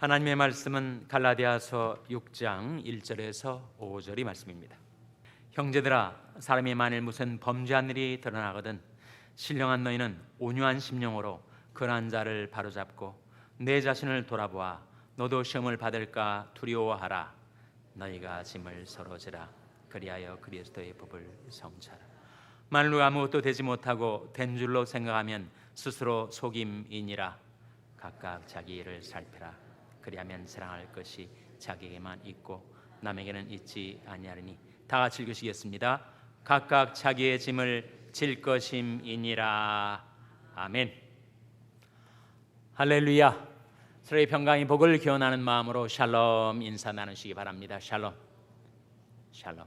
하나님의 말씀은 갈라디아서 6장 1절에서 5절이 말씀입니다. 형제들아 사람이 만일 무슨 범죄한 일이 드러나거든 신령한 너희는 온유한 심령으로 그러한 자를 바로잡고 내 자신을 돌아보아 너도 시험을 받을까 두려워하라. 너희가 짐을 서로 지라. 그리하여 그리스도의 법을 성취하라. 만일 아무것도 되지 못하고 된 줄로 생각하면 스스로 속임이니라. 각각 자기 일을 살피라 그리하면 사랑할 것이 자기에게만 있고 남에게는 있지 아니하리니 다 같이 읽으시겠습니다. 각각 자기의 짐을 질 것임이니라. 아멘. 할렐루야. 서로의 평강의 복을 기원하는 마음으로 샬롬 인사 나누시기 바랍니다. 샬롬. 샬롬.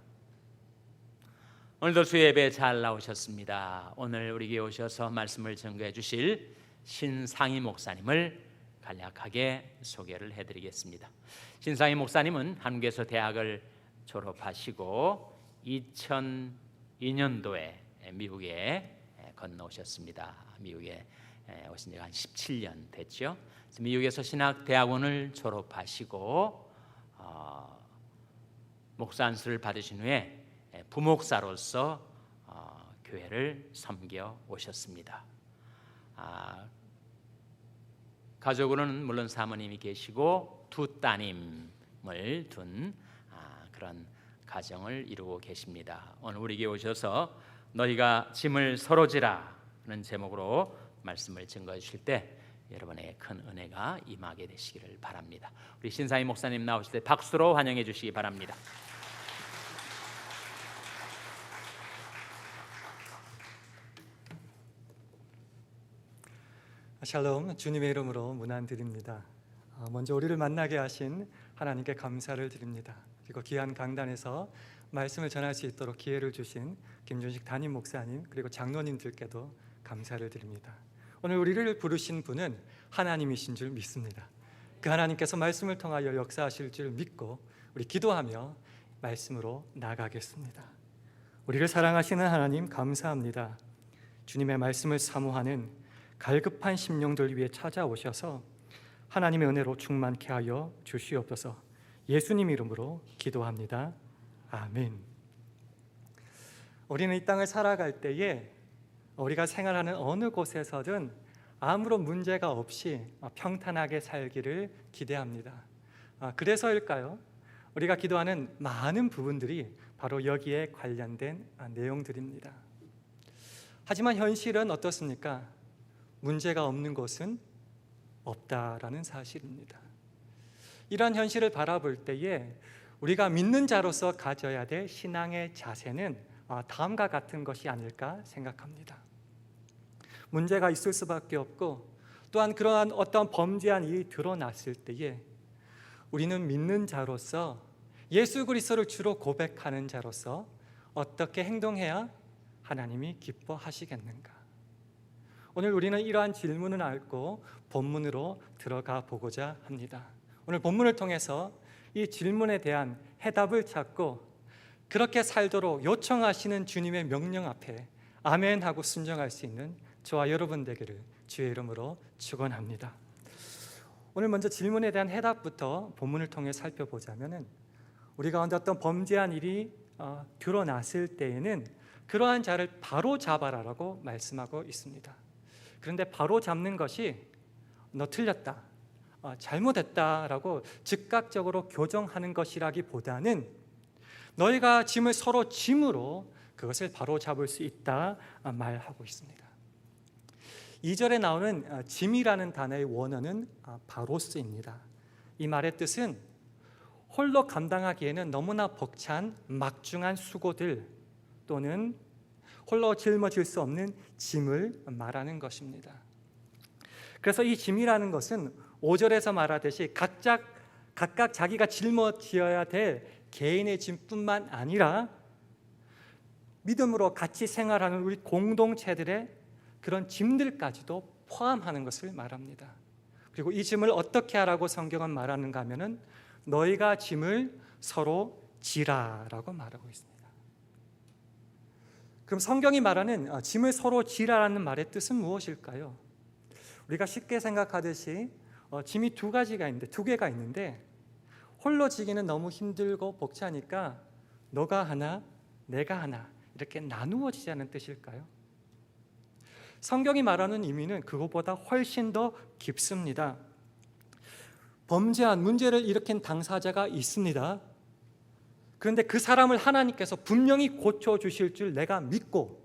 오늘도 주 예배 잘 나오셨습니다. 오늘 우리에게 오셔서 말씀을 전가해 주실 신상희 목사님을 간략하게 소개를 해드리겠습니다. 신상희 목사님은 한국에서 대학을 졸업하시고 2002년도에 미국에 건너오셨습니다. 미국에 오신 지가 한 17년 됐죠. 미국에서 신학 대학원을 졸업하시고 어, 목사 안수를 받으신 후에 부목사로서 어, 교회를 섬겨 오셨습니다. 아, 가족으로는 물론 사모님이 계시고 두 따님을 둔 아, 그런 가정을 이루고 계십니다. 오늘 우리에게 오셔서 너희가 짐을 서로 지라는 제목으로 말씀을 증거해 주실 때 여러분의 큰 은혜가 임하게 되시기를 바랍니다. 우리 신사희 목사님 나오실 때 박수로 환영해 주시기 바랍니다. 샬롬 주님의 이름으로 문안 드립니다. 아, 먼저 우리를 만나게 하신 하나님께 감사를 드립니다. 그리고 귀한 강단에서 말씀을 전할 수 있도록 기회를 주신 김준식 담임 목사님 그리고 장로님들께도 감사를 드립니다. 오늘 우리를 부르신 분은 하나님이신 줄 믿습니다. 그 하나님께서 말씀을 통하여 역사하실 줄 믿고 우리 기도하며 말씀으로 나가겠습니다. 우리를 사랑하시는 하나님 감사합니다. 주님의 말씀을 사모하는 갈급한 심령들 위해 찾아오셔서 하나님의 은혜로 충만케 하여 주시옵소서. 예수님 이름으로 기도합니다. 아멘. 우리는 이 땅을 살아갈 때에 우리가 생활하는 어느 곳에서든 아무런 문제가 없이 평탄하게 살기를 기대합니다. 아, 그래서일까요? 우리가 기도하는 많은 부분들이 바로 여기에 관련된 아, 내용들입니다. 하지만 현실은 어떻습니까? 문제가 없는 것은 없다라는 사실입니다. 이러한 현실을 바라볼 때에 우리가 믿는 자로서 가져야 될 신앙의 자세는 아, 다음과 같은 것이 아닐까 생각합니다. 문제가 있을 수밖에 없고 또한 그러한 어떤 범죄한 일이 드러났을 때에 우리는 믿는 자로서 예수 그리스도를 주로 고백하는 자로서 어떻게 행동해야 하나님이 기뻐하시겠는가? 오늘 우리는 이러한 질문을 앓고 본문으로 들어가 보고자 합니다. 오늘 본문을 통해서 이 질문에 대한 해답을 찾고 그렇게 살도록 요청하시는 주님의 명령 앞에 아멘 하고 순종할 수 있는 저와 여러분 되기를 주의 이름으로 축원합니다. 오늘 먼저 질문에 대한 해답부터 본문을 통해 살펴보자면은 우리 가운데 어떤 범죄한 일이 어, 드러났을 때에는 그러한 자를 바로 잡아라라고 말씀하고 있습니다. 그런데 바로 잡는 것이 너 틀렸다, 어, 잘못했다라고 즉각적으로 교정하는 것이라기보다는 너희가 짐을 서로 짐으로 그것을 바로 잡을 수 있다 어, 말하고 있습니다. 2절에 나오는 어, 짐이라는 단어의 원어는 바로스입니다. 이 말의 뜻은 홀로 감당하기에는 너무나 벅찬 막중한 수고들 또는 홀로 짊어질 수 없는 짐을 말하는 것입니다. 그래서 이 짐이라는 것은 5절에서 말하듯이 각자 각각 자기가 짊어지어야 될 개인의 짐뿐만 아니라 믿음으로 같이 생활하는 우리 공동체들의 그런 짐들까지도 포함하는 것을 말합니다. 그리고 이 짐을 어떻게 하라고 성경은 말하는가 하면은 너희가 짐을 서로 지라라고 말하고 있습니다. 그럼 성경이 말하는 어, 짐을 서로 지라라는 말의 뜻은 무엇일까요? 우리가 쉽게 생각하듯이 어, 짐이 두 가지가 있는데 두 개가 있는데 홀로 지기는 너무 힘들고 벅차니까 너가 하나, 내가 하나 이렇게 나누어지자는 뜻일까요? 성경이 말하는 의미는 그것보다 훨씬 더 깊습니다. 범죄한 문제를 일으킨 당사자가 있습니다. 그런데 그 사람을 하나님께서 분명히 고쳐 주실 줄 내가 믿고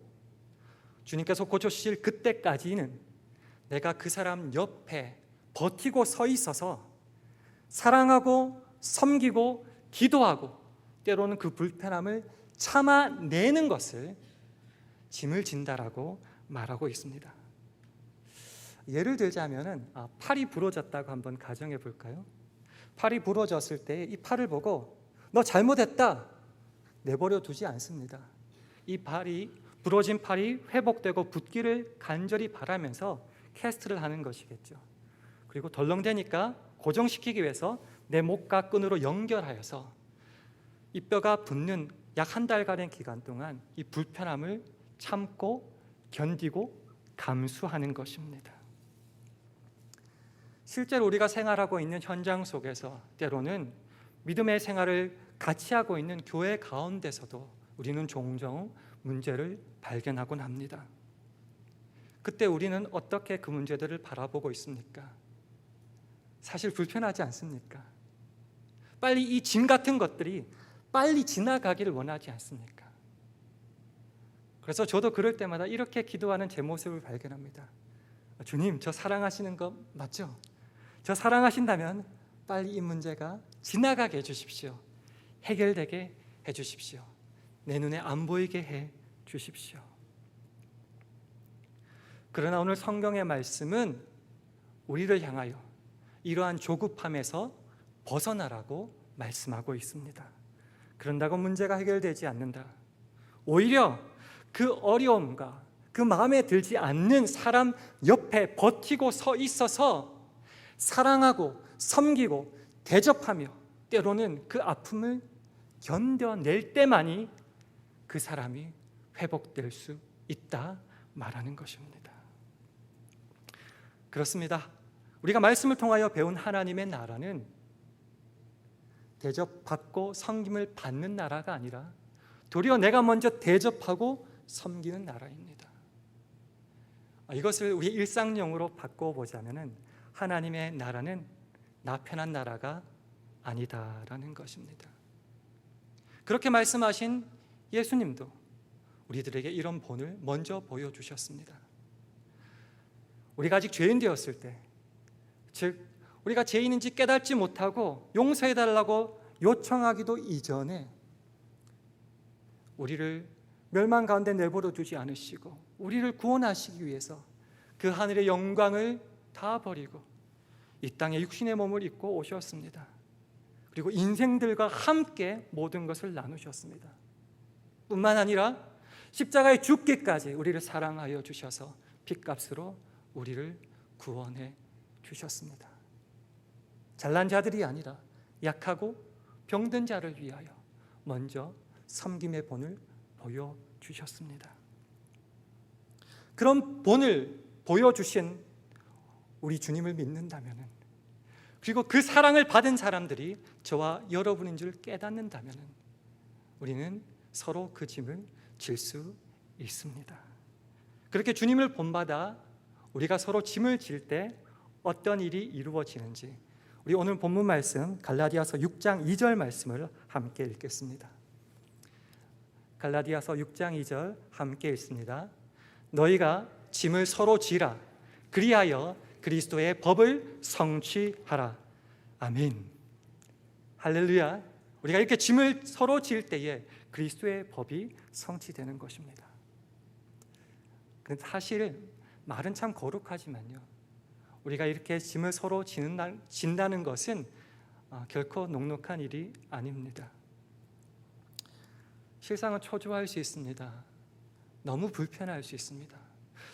주님께서 고쳐 주실 그때까지는 내가 그 사람 옆에 버티고 서 있어서 사랑하고 섬기고 기도하고 때로는 그 불편함을 참아내는 것을 짐을 진다라고 말하고 있습니다. 예를 들자면은 아, 팔이 부러졌다고 한번 가정해 볼까요? 팔이 부러졌을 때 이 팔을 보고 너 잘못했다 내버려 두지 않습니다. 이 팔이 부러진 팔이 회복되고 붓기를 간절히 바라면서 캐스트를 하는 것이겠죠. 그리고 덜렁대니까 고정시키기 위해서 내 목과 끈으로 연결하여서 이 뼈가 붙는 약 한 달간의 기간 동안 이 불편함을 참고 견디고 감수하는 것입니다. 실제로 우리가 생활하고 있는 현장 속에서 때로는 믿음의 생활을 같이 하고 있는 교회 가운데서도 우리는 종종 문제를 발견하곤 합니다. 그때 우리는 어떻게 그 문제들을 바라보고 있습니까? 사실 불편하지 않습니까? 빨리 이 짐 같은 것들이 빨리 지나가기를 원하지 않습니까? 그래서 저도 그럴 때마다 이렇게 기도하는 제 모습을 발견합니다. 주님, 저 사랑하시는 거 맞죠? 저 사랑하신다면 빨리 이 문제가 지나가게 해주십시오. 해결되게 해주십시오. 내 눈에 안 보이게 해 주십시오. 그러나 오늘 성경의 말씀은 우리를 향하여 이러한 조급함에서 벗어나라고 말씀하고 있습니다. 그런다고 문제가 해결되지 않는다. 오히려 그 어려움과 그 마음에 들지 않는 사람 옆에 버티고 서 있어서 사랑하고 섬기고 대접하며 때로는 그 아픔을 견뎌낼 때만이 그 사람이 회복될 수 있다 말하는 것입니다. 그렇습니다. 우리가 말씀을 통하여 배운 하나님의 나라는 대접받고 섬김을 받는 나라가 아니라 도리어 내가 먼저 대접하고 섬기는 나라입니다. 아, 이것을 우리 일상용으로 바꿔보자면은 하나님의 나라는 나 편한 나라가 아니다라는 것입니다. 그렇게 말씀하신 예수님도 우리들에게 이런 본을 먼저 보여주셨습니다. 우리가 아직 죄인 되었을 때, 즉 우리가 죄인인지 깨닫지 못하고 용서해 달라고 요청하기도 이전에 우리를 멸망 가운데 내버려 두지 않으시고 우리를 구원하시기 위해서 그 하늘의 영광을 다 버리고 이 땅에 육신의 몸을 입고 오셨습니다. 그리고 인생들과 함께 모든 것을 나누셨습니다. 뿐만 아니라 십자가에 죽기까지 우리를 사랑하여 주셔서 핏값으로 우리를 구원해 주셨습니다. 잘난 자들이 아니라 약하고 병든 자를 위하여 먼저 섬김의 본을 보여 주셨습니다. 그런 본을 보여 주신 우리 주님을 믿는다면은 그리고 그 사랑을 받은 사람들이 저와 여러분인 줄 깨닫는다면은 우리는 서로 그 짐을 질 수 있습니다. 그렇게 주님을 본받아 우리가 서로 짐을 질 때 어떤 일이 이루어지는지 우리 오늘 본문 말씀 갈라디아서 6장 2절 말씀을 함께 읽겠습니다. 갈라디아서 6장 2절 함께 읽습니다. 너희가 짐을 서로 지라 그리하여 그리스도의 법을 성취하라. 아멘. 할렐루야. 우리가 이렇게 짐을 서로 질 때에 그리스도의 법이 성취되는 것입니다. 그 사실 말은 참 거룩하지만요. 우리가 이렇게 짐을 서로 지는, 진다는 것은 아, 결코 녹록한 일이 아닙니다. 실상은 초조할 수 있습니다. 너무 불편할 수 있습니다.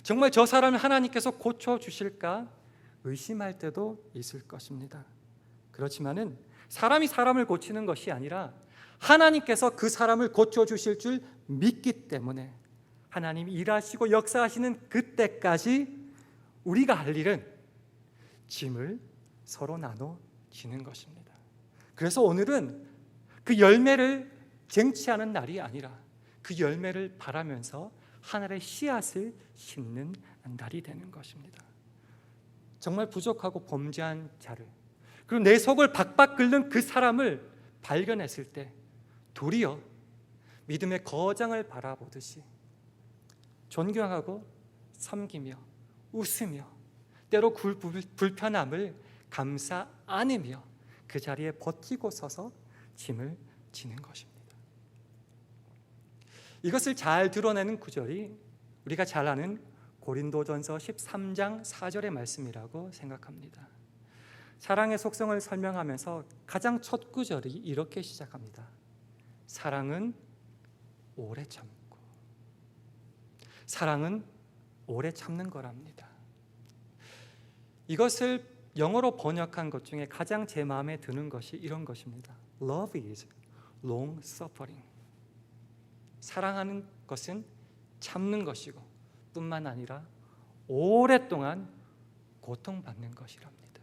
정말 저 사람을 하나님께서 고쳐 주실까 의심할 때도 있을 것입니다. 그렇지만은 사람이 사람을 고치는 것이 아니라 하나님께서 그 사람을 고쳐 주실 줄 믿기 때문에 하나님이 일하시고 역사하시는 그때까지 우리가 할 일은 짐을 서로 나눠 지는 것입니다. 그래서 오늘은 그 열매를 쟁취하는 날이 아니라 그 열매를 바라면서 하늘의 씨앗을 심는 날이 되는 것입니다. 정말 부족하고 범죄한 자를 그리고 내 속을 박박 끓는 그 사람을 발견했을 때 도리어 믿음의 거장을 바라보듯이 존경하고 섬기며 웃으며 때로 굴- 불- 불편함을 감사 안으며 그 자리에 버티고 서서 짐을 지는 것입니다. 이것을 잘 드러내는 구절이 우리가 잘 아는 고린도전서 13장 4절의 말씀이라고 생각합니다. 사랑의 속성을 설명하면서 가장 첫 구절이 이렇게 시작합니다. 사랑은 오래 참고 사랑은 오래 참는 거랍니다. 이것을 영어로 번역한 것 중에 가장 제 마음에 드는 것이 이런 것입니다. Love is long suffering. 사랑하는 것은 참는 것이고 뿐만 아니라 오랫동안 고통받는 것이랍니다.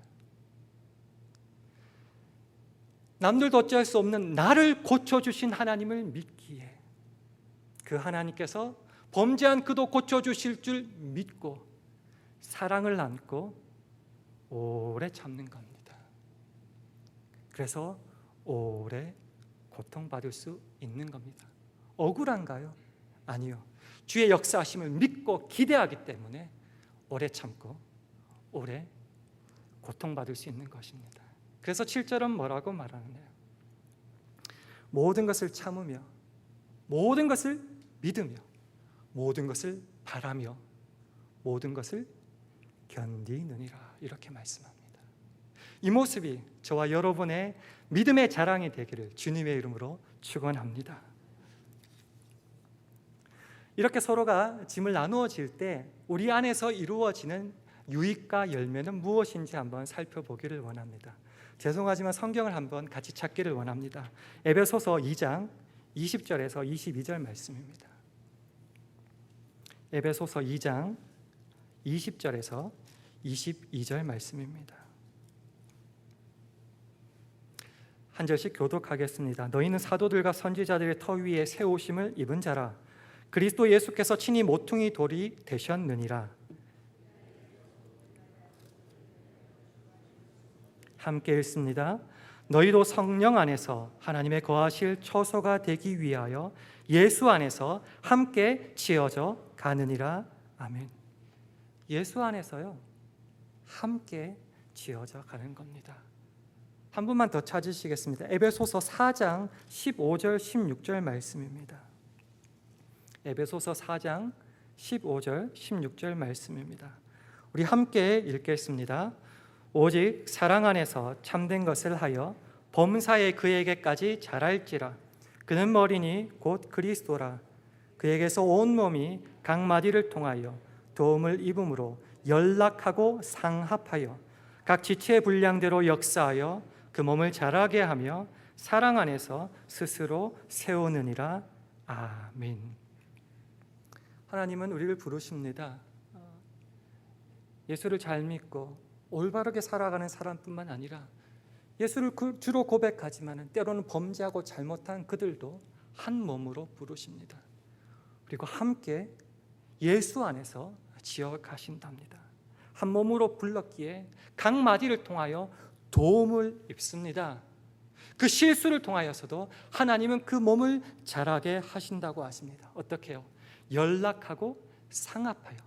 남들도 어찌할 수 없는 나를 고쳐주신 하나님을 믿기에 그 하나님께서 범죄한 그도 고쳐주실 줄 믿고 사랑을 안고 오래 참는 겁니다. 그래서 오래 고통받을 수 있는 겁니다. 억울한가요? 아니요. 주의 역사하심을 믿고 기대하기 때문에 오래 참고 오래 고통받을 수 있는 것입니다. 그래서 7절은 뭐라고 말하느냐? 모든 것을 참으며 모든 것을 믿으며 모든 것을 바라며 모든 것을 견디느니라 이렇게 말씀합니다. 이 모습이 저와 여러분의 믿음의 자랑이 되기를 주님의 이름으로 축원합니다. 이렇게 서로가 짐을 나누어 질 때 우리 안에서 이루어지는 유익과 열매는 무엇인지 한번 살펴보기를 원합니다. 죄송하지만 성경을 한번 같이 찾기를 원합니다. 에베소서 2장 20절에서 22절 말씀입니다. 에베소서 2장 20절에서 22절 말씀입니다. 한 절씩 교독하겠습니다. 너희는 사도들과 선지자들의 터 위에 세우심을 입은 자라. 그리스도 예수께서 친히 모퉁이 돌이 되셨느니라. 함께 읽습니다. 너희도 성령 안에서 하나님의 거하실 처소가 되기 위하여 예수 안에서 함께 지어져 가느니라. 아멘. 예수 안에서요. 함께 지어져 가는 겁니다. 한 분만 더 찾으시겠습니다. 에베소서 4장 15절 16절 말씀입니다. 에베소서 4장 15절 16절 말씀입니다. 우리 함께 읽겠습니다. 오직 사랑 안에서 참된 것을 하여 범사에 그에게까지 자랄지라 그는 머리니 곧 그리스도라 그에게서 온 몸이 각 마디를 통하여 도움을 입음으로 연락하고 상합하여 각 지체의 분량대로 역사하여 그 몸을 자라게 하며 사랑 안에서 스스로 세우느니라 아멘. 하나님은 우리를 부르십니다. 예수를 잘 믿고 올바르게 살아가는 사람뿐만 아니라 예수를 그 주로 고백하지만 때로는 범죄하고 잘못한 그들도 한 몸으로 부르십니다. 그리고 함께 예수 안에서 지어 가신답니다. 한 몸으로 불렀기에 각 마디를 통하여 도움을 입습니다. 그 실수를 통하여서도 하나님은 그 몸을 자라게 하신다고 하십니다. 어떻게요? 연락하고 상합하여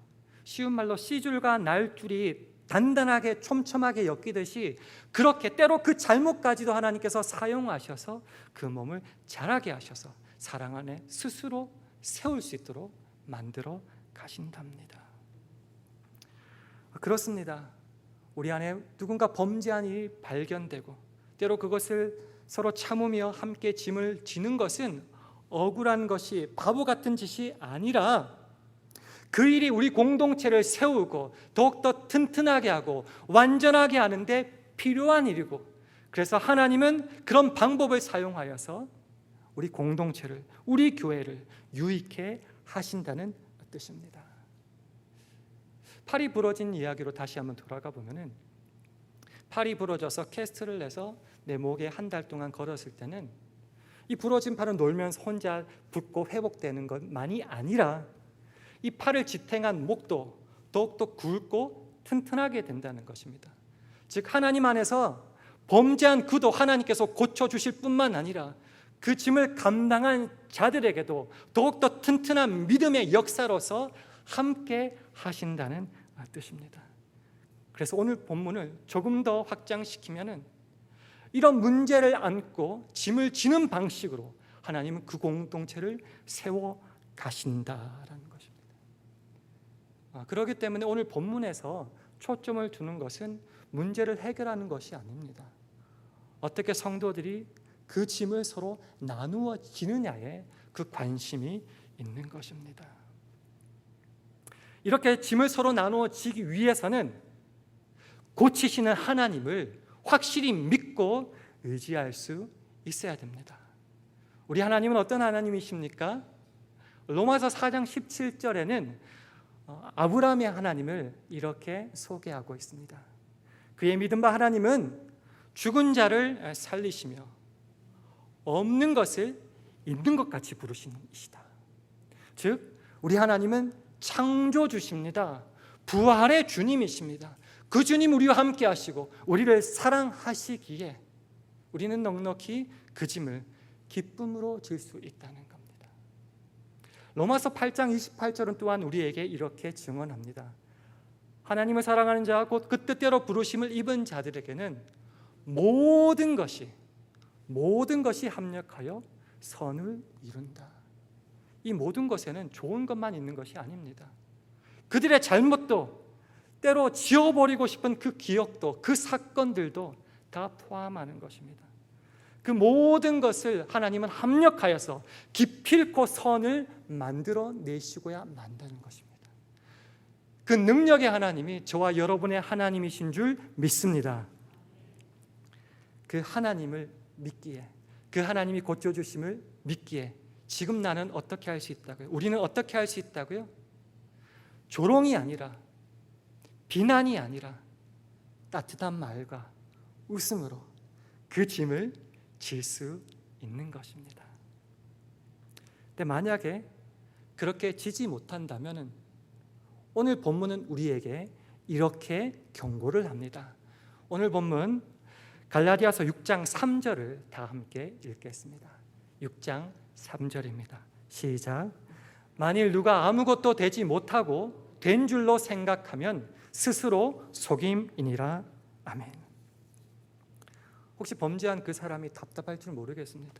쉬운 말로 씨줄과 날줄이 단단하게 촘촘하게 엮이듯이 그렇게 때로 그 잘못까지도 하나님께서 사용하셔서 그 몸을 자라게 하셔서 사랑 안에 스스로 세울 수 있도록 만들어 가신답니다. 그렇습니다. 우리 안에 누군가 범죄한 일이 발견되고 때로 그것을 서로 참으며 함께 짐을 지는 것은 억울한 것이 바보 같은 짓이 아니라 그 일이 우리 공동체를 세우고 더욱더 튼튼하게 하고 완전하게 하는데 필요한 일이고 그래서 하나님은 그런 방법을 사용하여서 우리 공동체를 우리 교회를 유익해 하신다는 뜻입니다. 팔이 부러진 이야기로 다시 한번 돌아가 보면은 팔이 부러져서 캐스트를 내서 내 목에 한 달 동안 걸었을 때는 이 부러진 팔은 놀면서 혼자 붓고 회복되는 것만이 아니라 이 팔을 지탱한 목도 더욱더 굵고 튼튼하게 된다는 것입니다. 즉 하나님 안에서 범죄한 그도 하나님께서 고쳐 주실 뿐만 아니라 그 짐을 감당한 자들에게도 더욱더 튼튼한 믿음의 역사로서 함께 하신다는 뜻입니다. 그래서 오늘 본문을 조금 더 확장시키면은 이런 문제를 안고 짐을 지는 방식으로 하나님은 그 공동체를 세워 가신다라는 것입니다. 아, 그렇기 때문에 오늘 본문에서 초점을 두는 것은 문제를 해결하는 것이 아닙니다. 어떻게 성도들이 그 짐을 서로 나누어 지느냐에 그 관심이 있는 것입니다. 이렇게 짐을 서로 나누어 지기 위해서는 고치시는 하나님을 확실히 믿고 의지할 수 있어야 됩니다. 우리 하나님은 어떤 하나님이십니까? 로마서 4장 17절에는 어, 아브라함의 하나님을 이렇게 소개하고 있습니다. 그의 믿음 바 하나님은 죽은 자를 살리시며 없는 것을 있는 것 같이 부르시는 이시다. 즉 우리 하나님은 창조주십니다. 부활의 주님이십니다. 그 주님 우리와 함께 하시고 우리를 사랑하시기에 우리는 넉넉히 그 짐을 기쁨으로 질 수 있다는 겁니다. 로마서 8장 28절은 또한 우리에게 이렇게 증언합니다. 하나님을 사랑하는 자 곧 그 뜻대로 부르심을 입은 자들에게는 모든 것이 모든 것이 합력하여 선을 이룬다. 이 모든 것에는 좋은 것만 있는 것이 아닙니다. 그들의 잘못도 때로 지워버리고 싶은 그 기억도 그 사건들도 다 포함하는 것입니다. 그 모든 것을 하나님은 합력하여서 기필코 선을 만들어 내시고야 만다는 것입니다. 그 능력의 하나님이 저와 여러분의 하나님이신 줄 믿습니다. 그 하나님을 믿기에 그 하나님이 고쳐 주심을 믿기에 지금 나는 어떻게 할 수 있다고요? 우리는 어떻게 할 수 있다고요? 조롱이 아니라 비난이 아니라 따뜻한 말과 웃음으로 그 짐을 질 수 있는 것입니다. 근데 만약에 그렇게 지지 못한다면은 오늘 본문은 우리에게 이렇게 경고를 합니다. 오늘 본문 갈라디아서 6장 3절을 다 함께 읽겠습니다. 6장 3절입니다. 시작. 만일 누가 아무것도 되지 못하고 된 줄로 생각하면 스스로 속임이니라. 아멘. 혹시 범죄한 그 사람이 답답할 줄 모르겠습니다.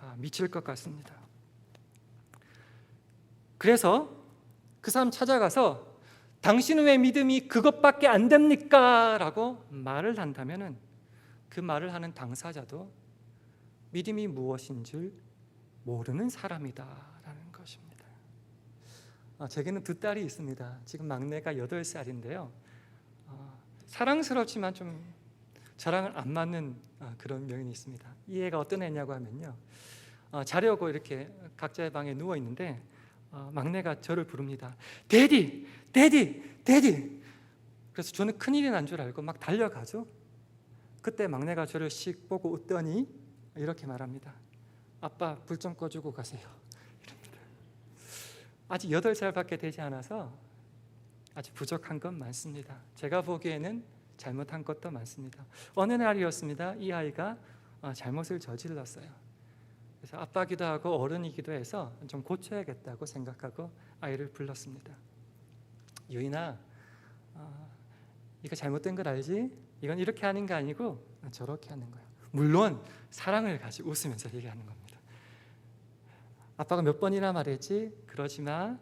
아, 미칠 것 같습니다. 그래서 그 사람 찾아가서 당신은 왜 믿음이 그것밖에 안 됩니까? 라고 말을 한다면은 그 말을 하는 당사자도 믿음이 무엇인 줄 모르는 것입니다. 아, 제게는 두 딸이 있습니다. 지금 막내가 여덟 살인데요. 어, 사랑스럽지만 좀 저랑은 안 맞는 아, 그런 면이 있습니다. 이 애가 어떤 애냐고 하면요. 어, 자려고 이렇게 각자의 방에 누워 있는데 어, 막내가 저를 부릅니다. 데디, 데디, 데디. 그래서 저는 큰일이 난 줄 알고 막 달려가죠. 그때 막내가 저를 씩 보고 웃더니 이렇게 말합니다. 아빠 불 좀 꺼주고 가세요. 아직 여덟 살밖에 되지 않아서 아직 부족한 건 많습니다. 제가 보기에는 잘못한 것도 많습니다. 어느 날이었습니다. 이 아이가 어, 잘못을 저질렀어요. 그래서 아빠기도 하고 어른이기도 해서 좀 고쳐야겠다고 생각하고 아이를 불렀습니다. 유인아, 어, 이거 잘못된 걸 알지? 이건 이렇게 하는 게 아니고 저렇게 하는 거야. 물론 사랑을 가지고 웃으면서 얘기하는 겁니다. 아빠가 몇 번이나 말했지? 그러지 마.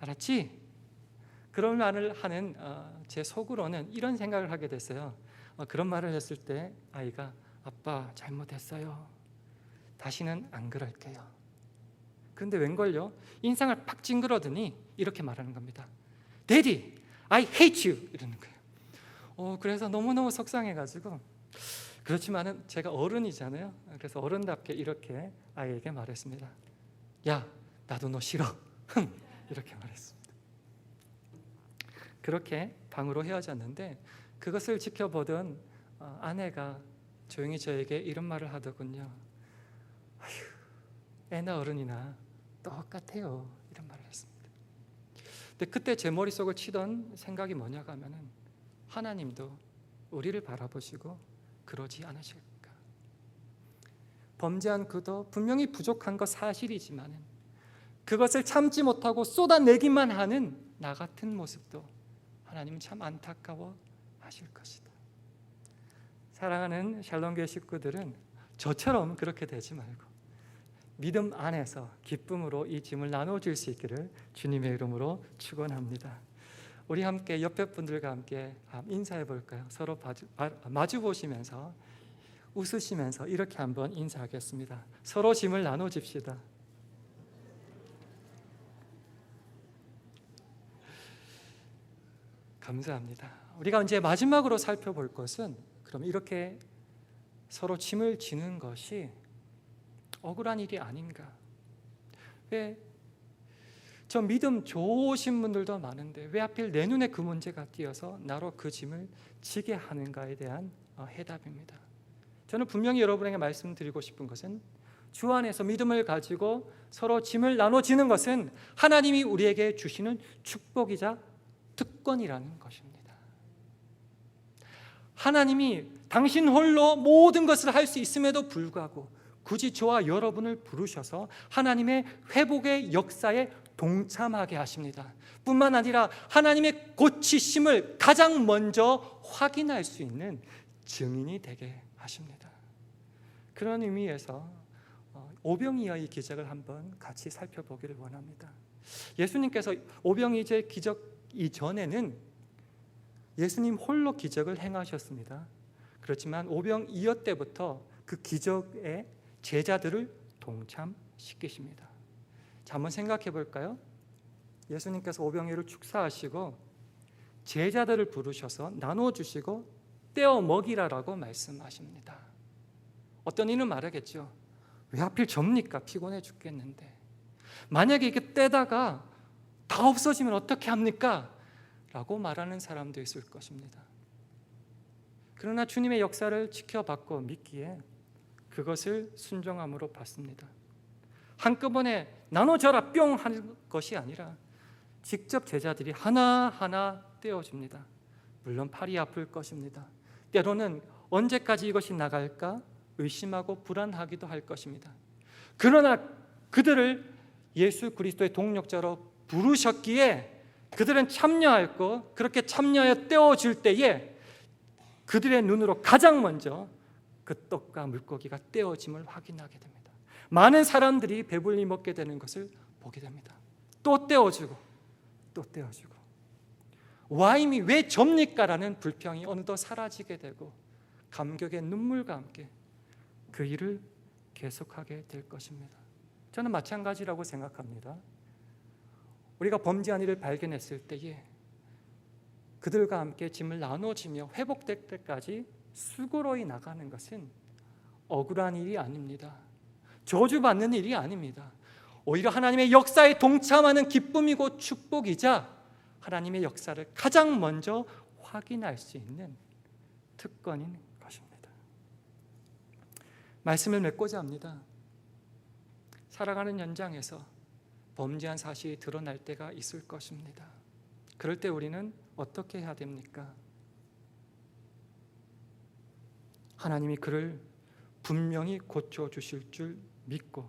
알았지? 그런 말을 하는 어, 제 속으로는 이런 생각을 하게 됐어요. 어, 그런 말을 했을 때 아이가 아빠 잘못했어요. 다시는 안 그럴게요. 그런데 웬걸요? 인상을 팍 찡그러더니 이렇게 말하는 겁니다. Daddy, I hate you 이러는 거예요. 어, 그래서 너무너무 속상해가지고 그렇지만은 제가 어른이잖아요. 그래서 어른답게 이렇게 아이에게 말했습니다. 야, 나도 너 싫어. 이렇게 말했습니다. 그렇게 방으로 헤어졌는데 그것을 지켜보던 어, 아내가 조용히 저에게 이런 말을 하더군요. 애나 어른이나 똑같아요. 이런 말을 했습니다. 근데 그때 제 머릿속을 치던 생각이 뭐냐고 하면은 하나님도 우리를 바라보시고 그러지 않으실까? 범죄한 그도 분명히 부족한 것 사실이지만은 그것을 참지 못하고 쏟아내기만 하는 나 같은 모습도 하나님은 참 안타까워 하실 것이다. 사랑하는 샬롬교회 식구들은 저처럼 그렇게 되지 말고 믿음 안에서 기쁨으로 이 짐을 나눠줄 수 있기를 주님의 이름으로 축원합니다. 우리 함께 옆에 분들과 함께 인사해 볼까요? 서로 마주 보시면서 웃으시면서 이렇게 한번 인사하겠습니다. 서로 짐을 나눠줍시다. 감사합니다. 우리가 이제 마지막으로 살펴볼 것은 그럼 이렇게 서로 짐을 지는 것이 억울한 일이 아닌가? 왜? 저 믿음 좋으신 분들도 많은데 왜 하필 내 눈에 그 문제가 띄어서 나로 그 짐을 지게 하는가에 대한 어, 해답입니다. 저는 분명히 여러분에게 말씀드리고 싶은 것은 주 안에서 믿음을 가지고 서로 짐을 나눠지는 것은 하나님이 우리에게 주시는 축복이자 특권이라는 것입니다. 하나님이 당신 홀로 모든 것을 할 수 있음에도 불구하고 굳이 저와 여러분을 부르셔서 하나님의 회복의 역사에 동참하게 하십니다. 뿐만 아니라 하나님의 고치심을 가장 먼저 확인할 수 있는 증인이 되게 하십니다. 그런 의미에서 어, 오병이어의 기적을 한번 같이 살펴보기를 원합니다. 예수님께서 오병이어의 기적 이전에는 예수님 홀로 기적을 행하셨습니다. 그렇지만 오병이어 때부터 그 기적에 제자들을 동참시키십니다. 자, 한번 생각해 볼까요? 예수님께서 오병이어를 축사하시고 제자들을 부르셔서 나눠 주시고 떼어 먹이라라고 말씀하십니다. 어떤 이는 말하겠죠. 왜 하필 접니까? 피곤해 죽겠는데. 만약에 이게 떼다가 다 없어지면 어떻게 합니까? 라고 말하는 사람도 있을 것입니다. 그러나 주님의 역사를 지켜봤고 믿기에 그것을 순종함으로 받습니다. 한꺼번에 나눠줘라 뿅 하는 것이 아니라 직접 제자들이 하나하나 떼어줍니다. 물론 팔이 아플 것입니다. 때로는 언제까지 이것이 나갈까 의심하고 불안하기도 할 것입니다. 그러나 그들을 예수 그리스도의 동력자로 부르셨기에 그들은 참여했고 그렇게 참여하여 떼어줄 때에 그들의 눈으로 가장 먼저 그 떡과 물고기가 떼어짐을 확인하게 됩니다. 많은 사람들이 배불리 먹게 되는 것을 보게 됩니다. 또 떼어주고 또 떼어주고 와인이 왜 접니까라는 불평이 어느덧 사라지게 되고 감격의 눈물과 함께 그 일을 계속하게 될 것입니다. 저는 마찬가지라고 생각합니다. 우리가 범죄한 일을 발견했을 때에 그들과 함께 짐을 나눠지며 회복될 때까지 수고로이 나가는 것은 억울한 일이 아닙니다. 저주받는 일이 아닙니다. 오히려 하나님의 역사에 동참하는 기쁨이고 축복이자 하나님의 역사를 가장 먼저 확인할 수 있는 특권인 것입니다. 말씀을 맺고자 합니다. 살아가는 현장에서 범죄한 사실이 드러날 때가 있을 것입니다. 그럴 때 우리는 어떻게 해야 됩니까? 하나님이 그를 분명히 고쳐 주실 줄 믿고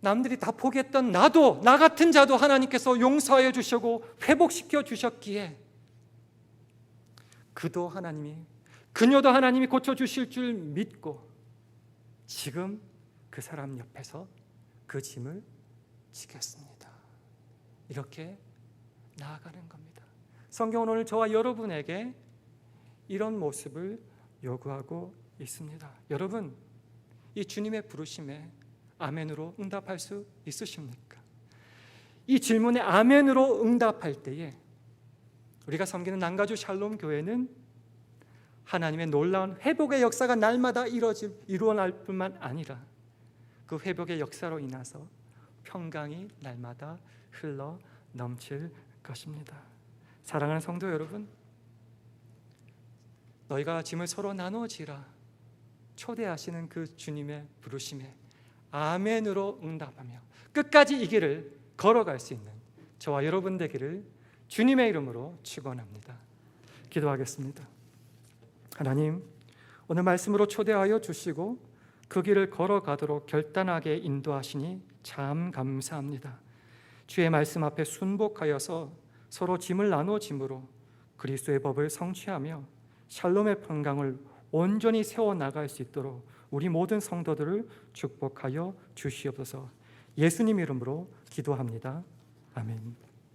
남들이 다 포기했던 나도 나 같은 자도 하나님께서 용서해 주시고 회복시켜 주셨기에 그도 하나님이 그녀도 하나님이 고쳐 주실 줄 믿고 지금 그 사람 옆에서 그 짐을 지겠습니다. 이렇게 나아가는 겁니다. 성경은 오늘 저와 여러분에게 이런 모습을 요구하고 있습니다. 여러분, 이 주님의 부르심에 아멘으로 응답할 수 있으십니까? 이 질문에 아멘으로 응답할 때에 우리가 섬기는 난가주 샬롬 교회는 하나님의 놀라운 회복의 역사가 날마다 이루어질 일어날 뿐만 아니라 그 회복의 역사로 인해서 평강이 날마다 흘러 넘칠 것입니다. 사랑하는 성도 여러분, 너희가 짐을 서로 나누어지라 초대하시는 그 주님의 부르심에 아멘으로 응답하며 끝까지 이 길을 걸어갈 수 있는 저와 여러분 되기를 주님의 이름으로 축원합니다. 기도하겠습니다. 하나님, 오늘 말씀으로 초대하여 주시고 그 길을 걸어가도록 결단하게 인도하시니 참 감사합니다. 주의 말씀 앞에 순복하여서 서로 짐을 나누어 짐으로 그리스도의 법을 성취하며 샬롬의 평강을 온전히 세워 나갈 수 있도록 우리 모든 성도들을 축복하여 주시옵소서. 예수님 이름으로 기도합니다. 아멘.